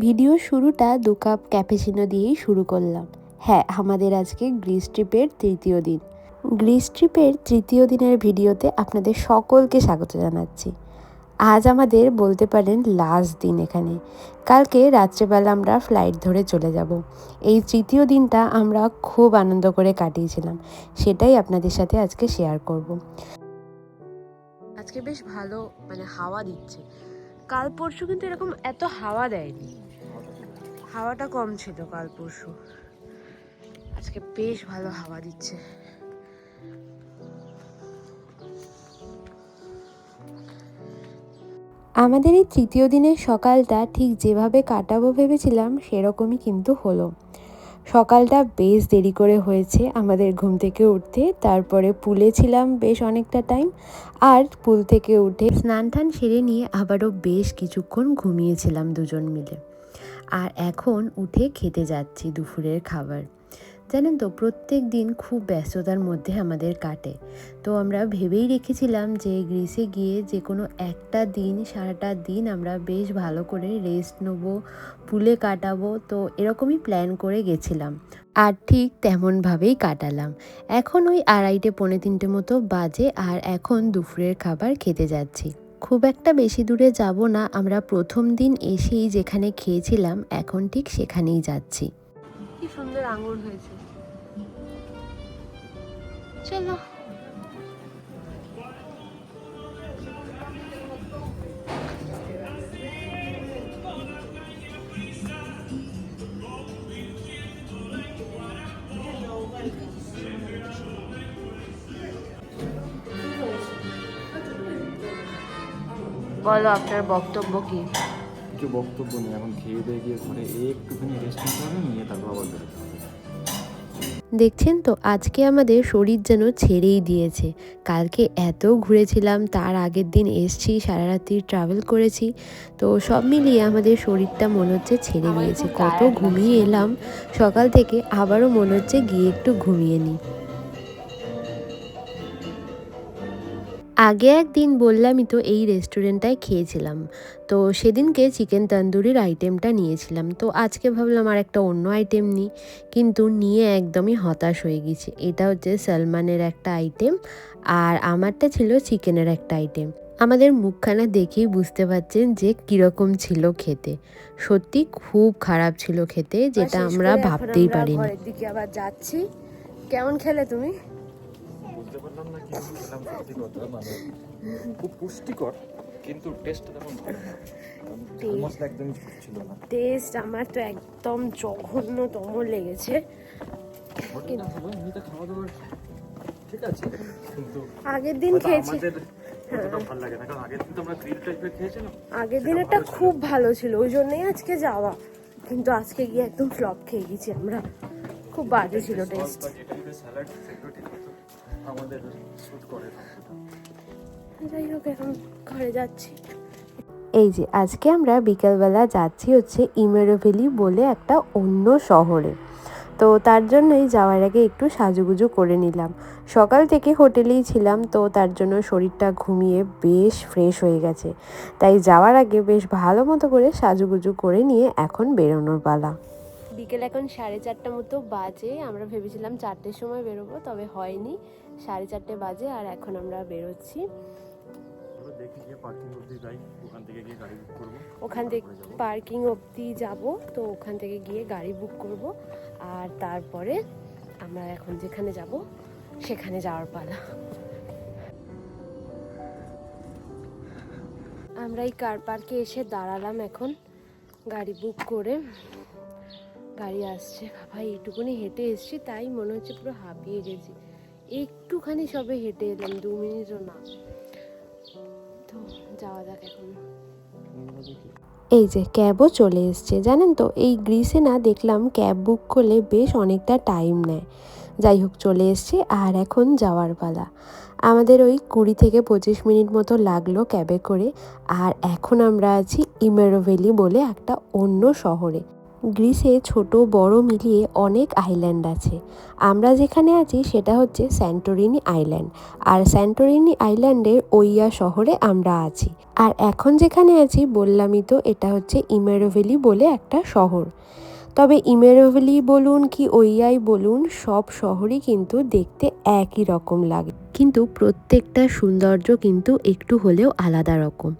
Video শুরুটা দু cup cappuccino দিয়েই শুরু করলাম। হ্যাঁ আমাদের আজকে গ্রিস ট্রিপের তৃতীয় দিন। গ্রিস ট্রিপের তৃতীয় দিনের ভিডিওতে আপনাদের সকলকে স্বাগত জানাচ্ছি। আজ আমাদের বলতে পারেন লাস্ট দিন এখানে। কালকে রাত্রেবেলা আমরা ফ্লাইট ধরে চলে যাব। এই তৃতীয় দিনটা আমরা খুব আনন্দ করে কাটিয়েছিলাম। সেটাই আপনাদের সাথে আজকে শেয়ার করব। আজকে বেশ ভালো মানে হাওয়া দিচ্ছে। কাল পরশু কিন্তু এরকম এত হাওয়া দেয়নি। হাওয়াটা কম ছিল কাল পরশু। আজকে বেশ ভালো হাওয়া দিচ্ছে। আমাদের এই তৃতীয় দিনের সকালটা ঠিক যেভাবে কাটাবো ভেবেছিলাম, সেরকমই কিন্তু হলো। সকালটা বেশ দেরি করে হয়েছে আমাদের ঘুম থেকে উঠতে। তারপরে পুলে ছিলাম বেশ অনেকটা টাইম, আর পুল থেকে উঠে স্নান টান সেরে নিয়ে আবারও বেশ কিছুক্ষণ ঘুমিয়েছিলাম দুজন মিলে। আর এখন উঠে খেতে যাচ্ছি দুপুরের খাবার। জানেন তো, প্রত্যেক দিন খুব ব্যস্ততার মধ্যে আমাদের কাটে। তো আমরা ভেবেই রেখেছিলাম যে গ্রিসে গিয়ে যে কোনো একটা দিন, সারাটা দিন আমরা বেশ ভালো করে রেস্ট নেব, পুলে কাটাবো, তো এরকমই প্ল্যান করে গেছিলাম। আর ঠিক তেমনভাবেই কাটালাম। এখন ওই আড়াইটে পৌনে তিনটে মতো বাজে আর এখন দুপুরের খাবার খেতে যাচ্ছি। খুব একটা বেশি দূরে যাব না, আমরা প্রথম দিন এসেই যেখানে খেয়েছিলাম, এখন ঠিক সেখানেই যাচ্ছি। কি সুন্দর আঙুর হয়েছে। চলো। বলো আপনার বক্তব্য কি? কিছু বক্তব্য নেই এখন খেয়ে দিয়ে গিয়ে ঘরে একটুখানি রেস্ট নিতে হবে নিয়ে তারপর আবার বেরোতে হবে। দেখছেন তো আজকে আমাদের শরীর যেন ছেড়েই দিয়েছে। কালকে এত ঘুরেছিলাম তার আগের দিন এসছি সারা রাত্রি ট্রাভেল করেছি। তো সব মিলিয়ে আমাদের শরীরটা মনে হচ্ছে ছেড়ে দিয়েছে। কত ঘুমিয়ে এলাম সকাল থেকে আবারও মনে হচ্ছে গিয়ে একটু ঘুমিয়ে নিই। আগে একদিন বললামই তো এই রেস্টুরেন্টটায় খেয়েছিলাম। তো সেদিনকে চিকেন তন্দুরির আইটেমটা নিয়েছিলাম। তো আজকে ভাবলাম আর একটা অন্য আইটেম নিই। কিন্তু নিয়ে একদমই হতাশ হয়ে গেছি। এটা হচ্ছে সলমানের একটা আইটেম আর আমারটা ছিল চিকেনের একটা আইটেম আমাদের মুখখানা দেখেই বুঝতে পারছেন যে কীরকম ছিল খেতে। সত্যি খুব খারাপ ছিল খেতে যেটা আমরা ভাবতেই পারিনি। দিকে আবার যাচ্ছি। কেমন খেলে তুমি? খেলাম সত্যি কথা মানে খুব পুষ্টিকর কিন্তু তেমন মশলা একদমই ছিল না। টেস্ট আমার তো একদম জঘন্যতম লেগেছে। হোটেল না হলো এমনিতে খাওয়া দাওয়ার ঠিক আছে কিন্তু আগের দিন খেয়েছি। খেয়েছিলাম আগের দিনেরটা খুব ভালো ছিল ওই জন্যই আজকে যাওয়া। কিন্তু আজকে গিয়ে একদম ফ্লপ খেয়ে গেছি আমরা। খুব বাজে ছিল টেস্ট আমাদের শুট করে যাই হোক এখন ঘরে যাচ্ছি। এই যে আজকে আমরা বিকালবেলা যাচ্ছি হচ্ছে ইমেরোভেলি বলে একটা অন্য শহরে। তো তার জন্যই যাওয়ার আগে একটু সাজুগুজু করে নিলাম। সকাল থেকে হোটেলেই ছিলাম তো তার জন্য শরীরটা ঘুমিয়ে বেশ ফ্রেশ হয়ে গেছে। তাই যাওয়ার আগে বেশ ভালো মতো করে সাজুগুজু করে নিয়ে এখন বেরোনোর পালা। বিকেল এখন সাড়ে চারটা মতো বাজে আমরা ভেবেছিলাম চারটের সময় বেরোবো তবে হয়নি। সাড়ে চারটে বাজে আর এখন আমরা বেরোচ্ছি। ওখান থেকে ওখান পার্কিং অবধি যাব তো ওখান থেকে গিয়ে গাড়ি বুক করব। আর তারপরে আমরা এখন যেখানে যাব সেখানে যাওয়ার পালা। আমরা এই কার পার্কে এসে দাঁড়ালাম এখন গাড়ি বুক করে। গাড়ি আসছে। বাবা এইটুকুনি হেঁটে এসছি তাই মনে হচ্ছে পুরো হাঁপিয়ে গেছি। একটুখানি সবে হেঁটে এলাম, দু মিনিটও না। তো যাওয়া যাক এখন। এই যে ক্যাবও চলে এসছে, জানেন তো? এই গ্রিসে না দেখলাম ক্যাব বুক করলে বেশ অনেকটা টাইম নেয়। যাই হোক, চলে এসছে আর এখন যাওয়ার পালা। আমাদের ওই কুড়ি থেকে পঁচিশ মিনিট মতো লাগল ক্যাবে করে। আর এখন আমরা আছি ইমেরোভেলি বলে একটা অন্য শহরে। গ্রিসে ছোট, বড় মিলিয়ে অনেক আইল্যান্ড আছে। আমরা যেখানে আছি সেটা হচ্ছে স্যান্টোরিনি আইল্যান্ড। আর স্যান্টোরিনি আইল্যান্ডের ওইয়া শহরে আমরা আছি। আর এখন যেখানে আছি, বললামই তো এটা হচ্ছে ইমেরোভেলি বলে একটা শহর। তবে ইমেরোভেলি বলুন কি ওইয়াই বলুন, সব শহরই কিন্তু দেখতে একই রকম লাগে। কিন্তু প্রত্যেকটা সৌন্দর্য কিন্তু একটু হলেও আলাদা রকম।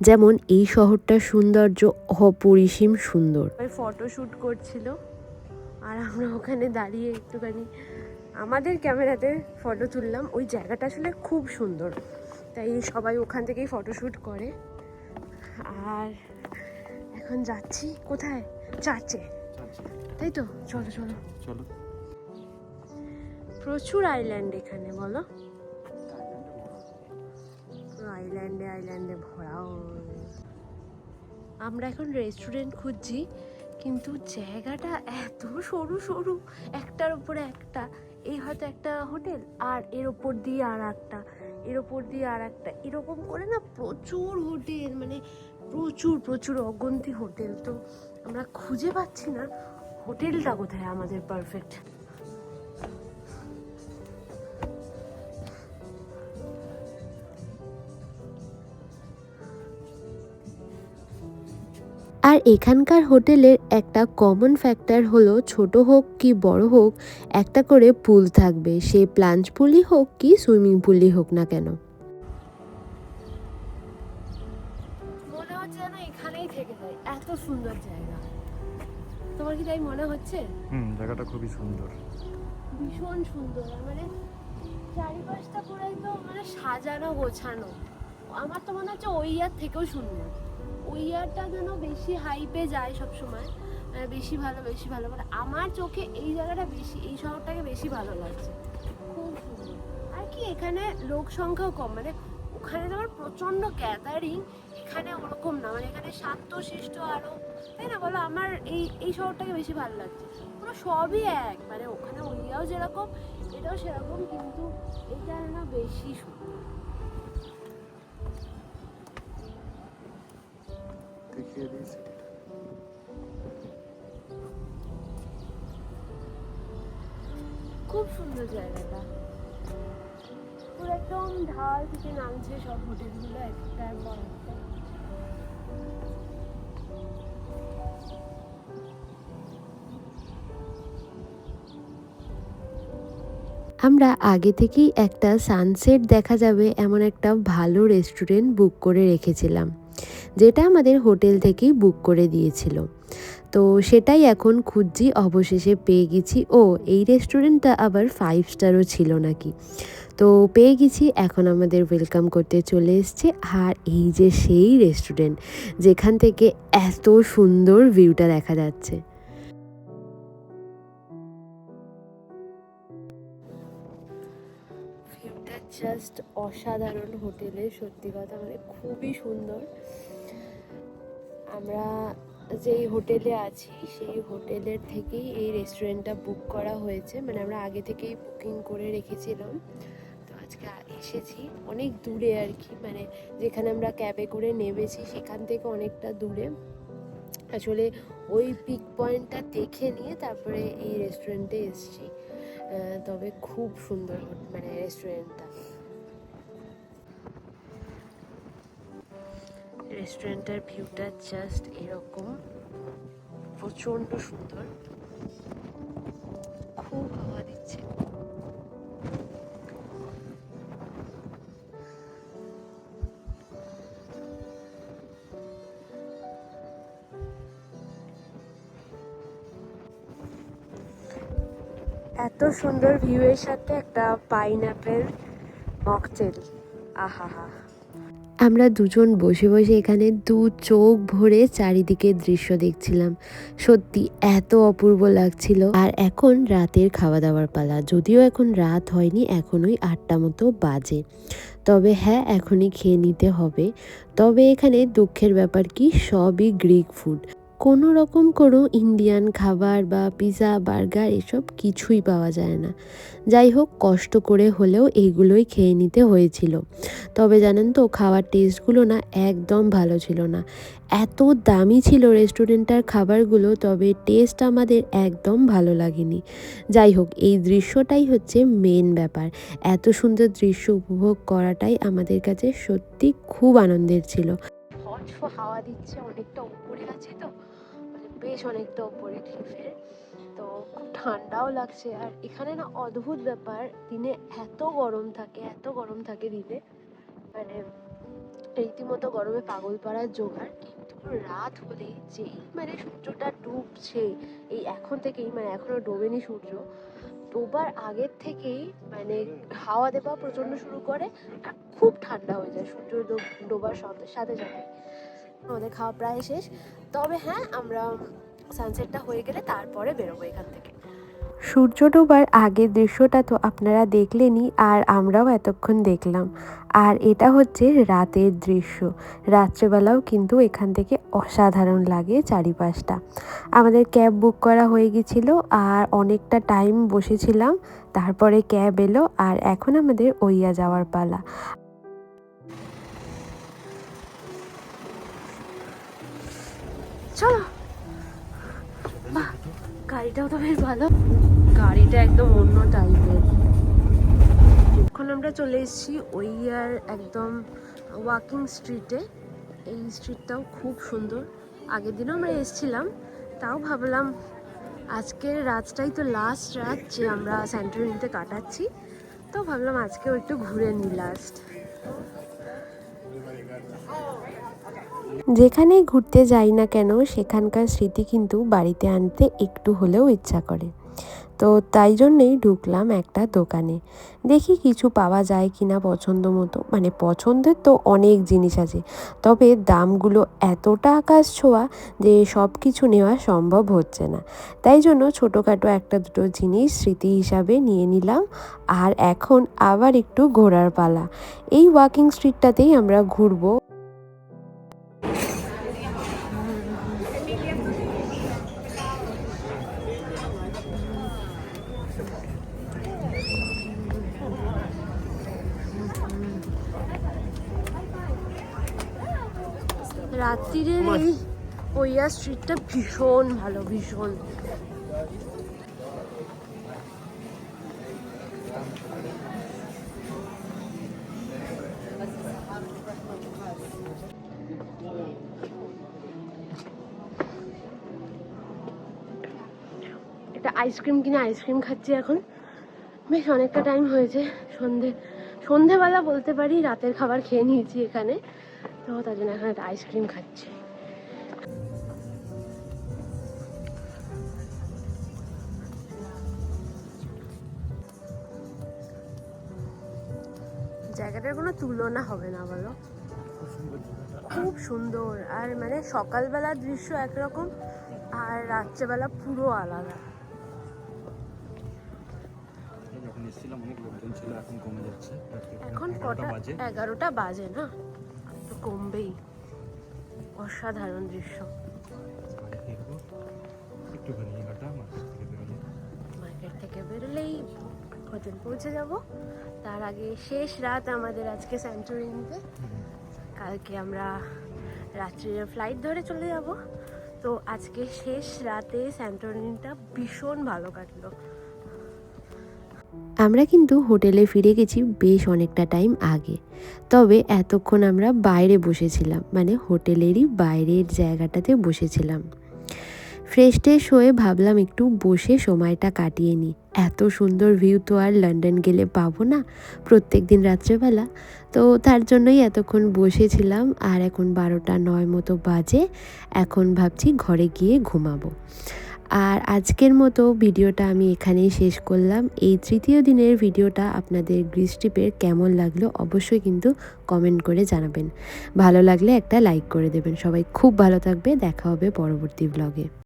যেমন এই শহরটার সৌন্দর্য অপরিসীম সুন্দর। ফটো শ্যুট করছিল, আর আমরা ওখানে দাঁড়িয়ে একটুখানি আমাদের ক্যামেরাতে ফটো তুললাম। ওই জায়গাটা আসলে খুব সুন্দর। তাই সবাই ওখান থেকেই ফটো শ্যুট করে। আর এখন যাচ্ছি। কোথায়? চার্চে। তাই তো? চলো চলো। চলো। প্রচুর আইল্যান্ড এখানে বলো। আইল্যান্ডে আইল্যান্ডে ভরাও আমরা এখন রেস্টুরেন্ট খুঁজছি কিন্তু জায়গাটা এত সরু সরু। একটার উপরে একটা এই হয়তো একটা হোটেল আর এর ওপর দিয়ে আর একটা এর ওপর দিয়ে আর একটা। এরকম করে না প্রচুর হোটেল মানে প্রচুর প্রচুর অগন্তি হোটেল। তো আমরা খুঁজে পাচ্ছি না। হোটেলটা কোথায়? আমাদের পারফেক্ট আর এখানকার হোটেলের একটা কমন ফ্যাক্টর হলো ছোট হোক কি বড় হোক, একটা করে পুল থাকবে। সে প্লাঞ্চ পুলই হোক কি সুইমিং পুলই হোক না কেন। তাই মনে হচ্ছে? হুম জায়গাটা খুবই সুন্দর। ভীষণ সুন্দর মানে চারিপাশটা পুরো একদম মানে সাজানো গোছানো। আমার তো মনে হচ্ছে ওই ইয়ার থেকেও সুন্দর। ওই ইয়ারটা যেন বেশি হাইপে যায় সব সময় মানে বেশি ভালো বেশি ভালো। মানে আমার চোখে এই জায়গাটা বেশি এই শহরটাকে বেশি ভালো লাগছে। খুব সুন্দর। আর কি এখানে লোক সংখ্যাও কম মানে ওখানে তোমার প্রচণ্ড গ্যাদারিং এখানে ওরকম না। মানে এখানে শান্তশিষ্ট আরও তাই না বলো? আমার এই এই শহরটাকে বেশি ভালো লাগছে। পুরো সবই এক। মানে ওখানে ওইয়াও যেরকম এটাও সেরকম কিন্তু এটা না বেশি সুন্দর। দেখিয়ে দিয়েছি। খুব সুন্দর জায়গাটা। পুরো একদম ঢাল থেকে নামছে সব হোটেলগুলো একটার পর একটা। আমরা আগে থেকেই একটা সানসেট দেখা যাবে এমন একটা ভালো রেস্টুরেন্ট বুক করে রেখেছিলাম, যেটা আমাদের হোটেল থেকেই বুক করে দিয়েছিল। তো সেটাই এখন খুঁজছি, অবশেষে পেয়ে গেছি। ও, এই রেস্টুরেন্টটা আবার ফাইভ স্টারও ছিল নাকি? তো পেয়ে গেছি, এখন আমাদের ওয়েলকাম করতে চলে এসছে। আর এই যে সেই রেস্টুরেন্ট যেখান থেকে এত সুন্দর ভিউটা দেখা যাচ্ছে। জাস্ট অসাধারণ হোটেলে, সত্যি কথা মানে খুবই সুন্দর। আমরা যেই হোটেলে আছি, সেই হোটেলের থেকেই এই রেস্টুরেন্টটা বুক করা হয়েছে। মানে আমরা আগে থেকেই বুকিং করে রেখেছিলাম। তো আজকে এসেছি অনেক দূরে আর কি। মানে যেখানে আমরা ক্যাবে করে নেমেছি, সেখান থেকে অনেকটা দূরে। আসলে ওই পিক পয়েন্টটা দেখে নিয়ে তারপরে এই রেস্টুরেন্টে এসেছি। তবে খুব সুন্দর মানে রেস্টুরেন্টটা রেস্টুরেন্টের ভিউটা জাস্ট এরকম। প্রচণ্ড সুন্দর। খুব হাওয়া দিচ্ছে। এত সুন্দর ভিউয়ের সাথে একটা পাইনঅ্যাপেল মকটেল। আহা আমরা দুজন বসে বসে এখানে দু চোখ ভরে চারিদিকে দৃশ্য দেখছিলাম। সত্যি এত অপূর্ব লাগছিল। আর এখন রাতের খাওয়া দাওয়ার পালা। যদিও এখন রাত হয়নি এখন ওই আটটা মতো বাজে। তবে হ্যাঁ এখনই খেয়ে নিতে হবে। তবে এখানে দুঃখের ব্যাপার কি? সবই গ্রিক ফুড কোনো রকম কোনো ইন্ডিয়ান খাবার বা পিৎজা বার্গার এসব কিছুই পাওয়া যায় না। যাই হোক, কষ্ট করে হলেও এইগুলোই খেয়ে নিতে হয়েছিল। তবে জানেন তো, খাওয়ার টেস্টগুলো না একদম ভালো ছিল না। এত দামি ছিল রেস্টুরেন্টটার খাবারগুলো, তবে টেস্ট আমাদের একদম ভালো লাগেনি। যাই হোক, এই দৃশ্যটাই হচ্ছে মেন ব্যাপার। এত সুন্দর দৃশ্য উপভোগ করাটাই আমাদের কাছে সত্যি খুব আনন্দের ছিল। হাওয়া দিচ্ছে, অনেকটা উপরে আছে তো। বেশ অনেকটা উপরে ক্লিফের তো খুব ঠান্ডাও লাগছে। আর এখানে না অদ্ভুত ব্যাপার, দিনে এত গরম থাকে, এত গরম থাকে দিনে। মানে রীতিমতো গরমে পাগল পাড়ার জোগাড়। কিন্তু রাত হলেই যেই মানে সূর্যটা ডুবছে, এই এখন থেকেই মানে এখনও ডোবেনি সূর্য, ডোবার আগের থেকেই মানে হাওয়া দেওয়া প্রচণ্ড শুরু করে আর খুব ঠান্ডা হয়ে যায় সূর্য ডোব- ডোবার সাথে সাথে আমাদের খাওয়া প্রায় শেষ। তবে হ্যাঁ আমরা সানসেটটা হয়ে গেলে তারপরে বেরোবো এখান থেকে। সূর্য ডোবার আগের দৃশ্যটা তো আপনারা দেখলেনই, আর আমরাও এতক্ষণ দেখলাম। আর এটা হচ্ছে রাতের দৃশ্য। রাত্রেবেলাও কিন্তু এখান থেকে অসাধারণ লাগে চারিপাশটা। আমাদের ক্যাব বুক করা হয়ে গেছিল, আর অনেকটা টাইম বসেছিলাম, তারপরে ক্যাব এলো, আর এখন আমাদের ওইয়া যাওয়ার পালা। চলো। বাহ গাড়িটাও তো বেশ ভালো। গাড়িটা একদম অন্য টাইপের এখন আমরা চলে এসেছি ওইয়ার একদম ওয়াকিং স্ট্রিটে এই স্ট্রিটটাও খুব সুন্দর। আগের দিনও আমরা এসেছিলাম, তাও ভাবলাম আজকের রাতটাই তো লাস্ট রাত যে আমরা স্যান্টোরিনিতে কাটাচ্ছি। তো ভাবলাম আজকেও একটু ঘুরে নিই লাস্ট যেখানেই ঘুরতে যাই না কেন, সেখানকার স্মৃতি কিন্তু বাড়িতে আনতে একটু হলেও ইচ্ছা করে। তো তাই জন্যেই ঢুকলাম একটা দোকানে। দেখি কিছু পাওয়া যায় কিনা পছন্দ মতো। মানে পছন্দের তো অনেক জিনিস আছে। তবে দামগুলো এতটা আকাশ ছোঁয়া যে সব কিছু নেওয়া সম্ভব হচ্ছে না। তাই জন্য ছোটোখাটো একটা দুটো জিনিস স্মৃতি হিসাবে নিয়ে নিলাম আর এখন আবার একটু ঘোরার পালা। এই ওয়াকিং স্ট্রিটটাতেই আমরা ঘুরবো। রাত্রিরের এই ওইয়া স্ট্রিটটা ভীষণ ভালো ভীষণ। একটা আইসক্রিম কিনে আইসক্রিম খাচ্ছি এখন। বেশ অনেকটা টাইম হয়েছে সন্ধে সন্ধেবেলা বলতে পারি রাতের খাবার খেয়ে নিয়েছি এখানে। তো তার জন্য এখন একটা আইসক্রিম খাচ্ছি। জায়গাটার কোনো তুলনা হবে না বলো। খুব সুন্দর আর মানে সকালবেলার দৃশ্য একরকম আর রাত্রেবেলা পুরো আলাদা। এখন কটা? এগারোটা বাজে না? কমবেই। অসাধারণ দৃশ্য। মার্কেট থেকে বেরোলেই হোটেল পৌঁছে যাব। তার আগে শেষ রাত আমাদের আজকে স্যান্টোরিনিতে। কালকে আমরা রাত্রির ফ্লাইট ধরে চলে যাব। তো আজকে শেষ রাতে স্যান্টোরিনিটা ভীষণ ভালো কাটলো। আমরা কিন্তু হোটেলে ফিরে গেছি বেশ অনেকটা টাইম আগে। তবে এতক্ষণ আমরা বাইরে বসেছিলাম মানে হোটেলেরই বাইরের জায়গাটাতে বসেছিলাম। ফ্রেশ ট্রেশ হয়ে ভাবলাম একটু বসে সময়টা কাটিয়ে নিই। এত সুন্দর ভিউ তো আর লন্ডন গেলে পাবো না প্রত্যেক দিন রাত্রেবেলা। তো তার জন্যই এতক্ষণ বসেছিলাম আর এখন বারোটা নয় মতো বাজে। এখন ভাবছি ঘরে গিয়ে ঘুমাবো। আর আজকের মতো ভিডিওটা আমি এখানেই শেষ করলাম। এই তৃতীয় দিনের ভিডিওটা আপনাদের গ্রিস ট্রিপের কেমন লাগল অবশ্যই কিন্তু কমেন্ট করে জানাবেন। ভালো লাগলে একটা লাইক করে দেবেন। সবাই খুব ভালো থাকবে। দেখা হবে পরবর্তী ব্লগে